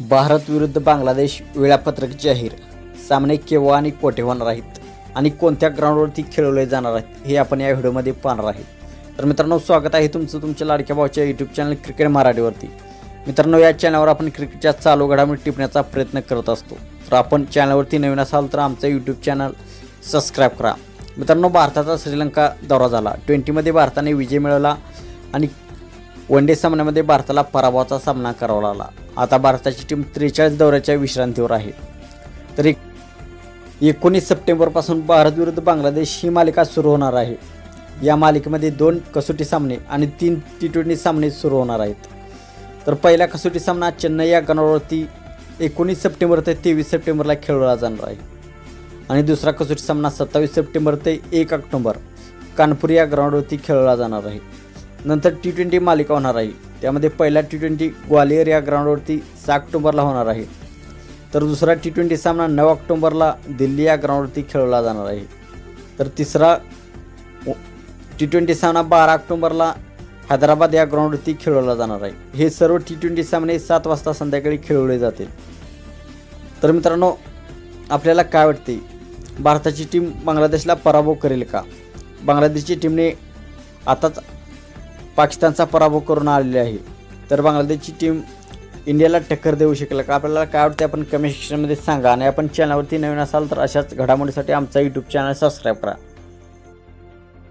भारत विरुद्ध बांगलादेश वेळापत्रक जाहीर. सामने केव्हा आणि कोठे होणार आहेत? आणि कोणत्या ग्राउंडवरती खेळवले जाणार आहेत? हे आपण या व्हिडिओमध्ये पाहणार आहे तर मित्रांनो स्वागत आहे तुमचं तुमच्या लाडक्या भावाच्या यूट्यूब चॅनल क्रिकेट मराठीवरती. मित्रांनो या चॅनलवर आपण क्रिकेटच्या चालू घडामोडी टिपण्याचा प्रयत्न करत असतो. तर आपण चॅनलवरती नवीन असाल तर आमचं यूट्यूब चॅनल सबस्क्राईब करा. मित्रांनो भारताचा श्रीलंका दौरा झाला. ट्वेंटीमध्ये भारताने विजय मिळवला आणि वन डे सामन्यामध्ये भारताला पराभवाचा सामना करावा लागला. आता भारताची टीम त्रेचाळीस दौऱ्याच्या विश्रांतीवर आहे. तर एकोणीस सप्टेंबरपासून भारत विरुद्ध बांगलादेश ही मालिका सुरू होणार आहे. या मालिकेमध्ये दोन कसोटी सामने आणि तीन टी ट्वेंटी सामने सुरू होणार आहेत. तर पहिला कसोटी सामना चेन्नई या गणावरती एकोणीस सप्टेंबर ते तेवीस सप्टेंबरला खेळवला जाणार आहे. आणि दुसरा कसोटी सामना सत्तावीस सप्टेंबर ते एक ऑक्टोंबर कानपूर या ग्राउंडवरती खेळवला जाणार आहे. नंतर टी ट्वेंटी मालिका होणार आहे. त्यामध्ये पहिला टी ट्वेंटी ग्वालियर या ग्राउंडवरती सहा ऑक्टोबरला होणार आहे. तर दुसरा टी ट्वेंटी सामना नऊ ऑक्टोबरला दिल्ली या ग्राउंडवरती खेळवला जाणार आहे. तर तिसरा टी ट्वेंटी सामना बारा ऑक्टोबरला हैदराबाद या ग्राउंडवरती खेळवला जाणार आहे. हे सर्व टी ट्वेंटी सामने सात वाजता संध्याकाळी खेळवले जातील. तर मित्रांनो आपल्याला काय वाटते? भारताची टीम बांगलादेशला पराभव करेल का? बांगलादेशची टीमने आताच पाकिस्तानचा पराभव करून आलेली आहे. तर बांगलादेशची टीम इंडियाला टक्कर देऊ शकेल का? आपल्याला काय वाटते आपण कमेंट सेक्शनमध्ये सांगा. आणि आपण चॅनलवरती नवीन असाल तर अशाच घडामोडीसाठी आमचा यूट्यूब चॅनल सबस्क्राईब करा.